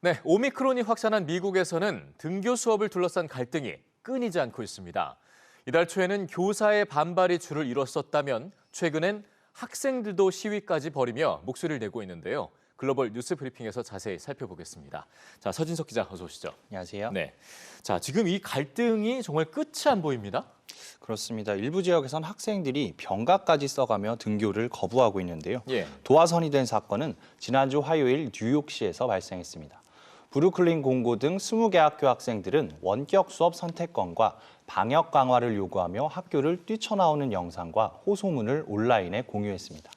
네, 오미크론이 확산한 미국에서는 등교 수업을 둘러싼 갈등이 끊이지 않고 있습니다. 이달 초에는 교사의 반발이 줄을 이뤘었다면 최근엔 학생들도 시위까지 벌이며 목소리를 내고 있는데요. 글로벌 뉴스 브리핑에서 자세히 살펴보겠습니다. 자, 서진석 기자 어서 오시죠. 안녕하세요. 네. 자, 지금 이 갈등이 정말 끝이 안 보입니다. 그렇습니다. 일부 지역에선 학생들이 병가까지 써가며 등교를 거부하고 있는데요. 예. 도화선이 된 사건은 지난주 화요일 뉴욕시에서 발생했습니다. 브루클린 공고 등 20개 학교 학생들은 원격 수업 선택권과 방역 강화를 요구하며 학교를 뛰쳐나오는 영상과 호소문을 온라인에 공유했습니다.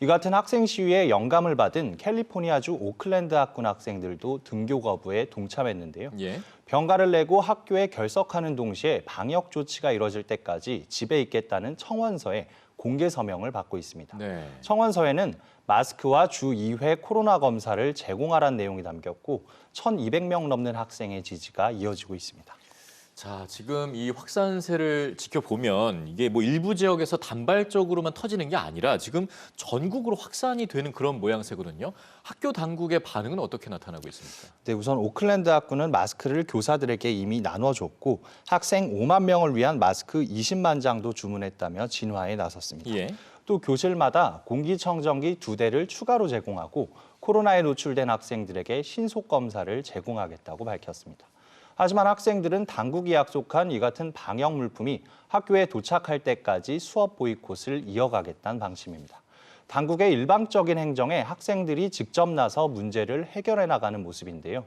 이 같은 학생 시위에 영감을 받은 캘리포니아주 오클랜드 학군 학생들도 등교 거부에 동참했는데요. 예. 병가를 내고 학교에 결석하는 동시에 방역 조치가 이뤄질 때까지 집에 있겠다는 청원서에 공개 서명을 받고 있습니다. 네. 청원서에는 마스크와 주 2회 코로나 검사를 제공하라는 내용이 담겼고 1,200명 넘는 학생의 지지가 이어지고 있습니다. 자, 지금 이 확산세를 지켜보면 이게 뭐 일부 지역에서 단발적으로만 터지는 게 아니라 지금 전국으로 확산이 되는 그런 모양새거든요. 학교 당국의 반응은 어떻게 나타나고 있습니까? 네, 우선 오클랜드 학군은 마스크를 교사들에게 이미 나눠줬고 학생 5만 명을 위한 마스크 20만 장도 주문했다며 진화에 나섰습니다. 예. 또 교실마다 공기청정기 두 대를 추가로 제공하고 코로나에 노출된 학생들에게 신속 검사를 제공하겠다고 밝혔습니다. 하지만 학생들은 당국이 약속한 이 같은 방역 물품이 학교에 도착할 때까지 수업 보이콧을 이어가겠다는 방침입니다. 당국의 일방적인 행정에 학생들이 직접 나서 문제를 해결해 나가는 모습인데요.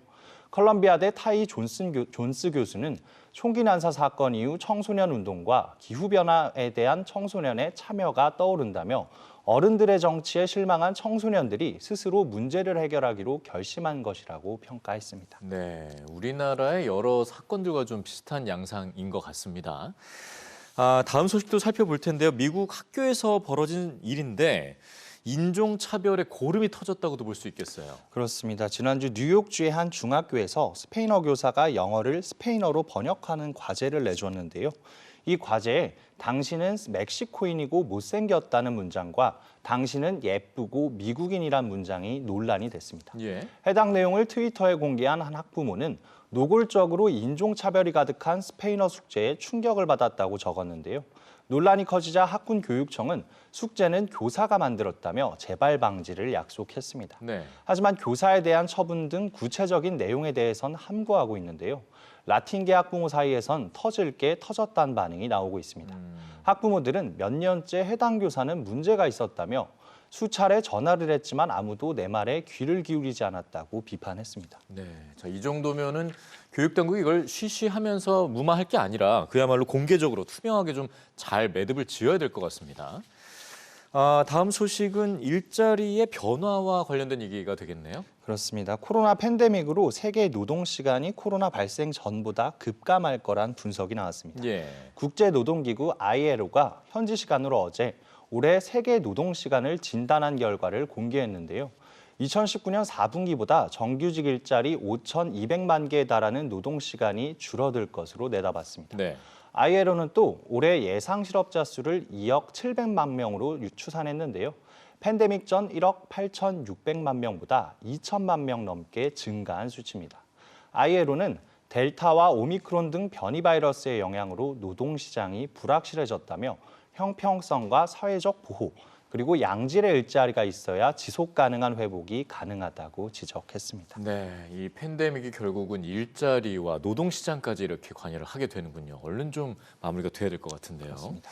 컬럼비아대 타이 존슨 교, 존스 교수는 총기 난사 사건 이후 청소년 운동과 기후 변화에 대한 청소년의 참여가 떠오른다며 어른들의 정치에 실망한 청소년들이 스스로 문제를 해결하기로 결심한 것이라고 평가했습니다. 네, 우리나라의 여러 사건들과 좀 비슷한 양상인 것 같습니다. 아, 다음 소식도 살펴볼 텐데요. 미국 학교에서 벌어진 일인데 인종차별의 고름이 터졌다고도 볼 수 있겠어요. 그렇습니다. 지난주 뉴욕주의 한 중학교에서 스페인어 교사가 영어를 스페인어로 번역하는 과제를 내줬는데요. 이 과제에 당신은 멕시코인이고 못생겼다는 문장과 당신은 예쁘고 미국인이란 문장이 논란이 됐습니다. 예. 해당 내용을 트위터에 공개한 한 학부모는 노골적으로 인종차별이 가득한 스페인어 숙제에 충격을 받았다고 적었는데요. 논란이 커지자 학군 교육청은 숙제는 교사가 만들었다며 재발 방지를 약속했습니다. 네. 하지만 교사에 대한 처분 등 구체적인 내용에 대해선 함구하고 있는데요. 라틴계 학부모 사이에선 터질 게 터졌다는 반응이 나오고 있습니다. 학부모들은 몇 년째 해당 교사는 문제가 있었다며 수차례 전화를 했지만 아무도 내 말에 귀를 기울이지 않았다고 비판했습니다. 네. 자, 이 정도면은 교육 당국이 이걸 쉬쉬하면서 무마할 게 아니라 그야말로 공개적으로 투명하게 좀 잘 매듭을 지어야 될 것 같습니다. 아, 다음 소식은 일자리의 변화와 관련된 얘기가 되겠네요. 그렇습니다. 코로나 팬데믹으로 세계 노동 시간이 코로나 발생 전보다 급감할 거란 분석이 나왔습니다. 예. 국제노동기구 ILO가 현지 시간으로 어제 올해 세계 노동 시간을 진단한 결과를 공개했는데요. 2019년 4분기보다 정규직 일자리 5,200만 개에 달하는 노동 시간이 줄어들 것으로 내다봤습니다. 네. ILO는 또 올해 예상 실업자 수를 2억 700만 명으로 추산했는데요. 팬데믹 전 1억 8,600만 명보다 2천만 명 넘게 증가한 수치입니다. ILO는 델타와 오미크론 등 변이 바이러스의 영향으로 노동 시장이 불확실해졌다며 형평성과 사회적 보호 그리고 양질의 일자리가 있어야 지속 가능한 회복이 가능하다고 지적했습니다. 네, 이 팬데믹이 결국은 일자리와 노동 시장까지 이렇게 관여를 하게 되는군요. 얼른 좀 마무리가 돼야 될 것 같은데요. 그렇습니다.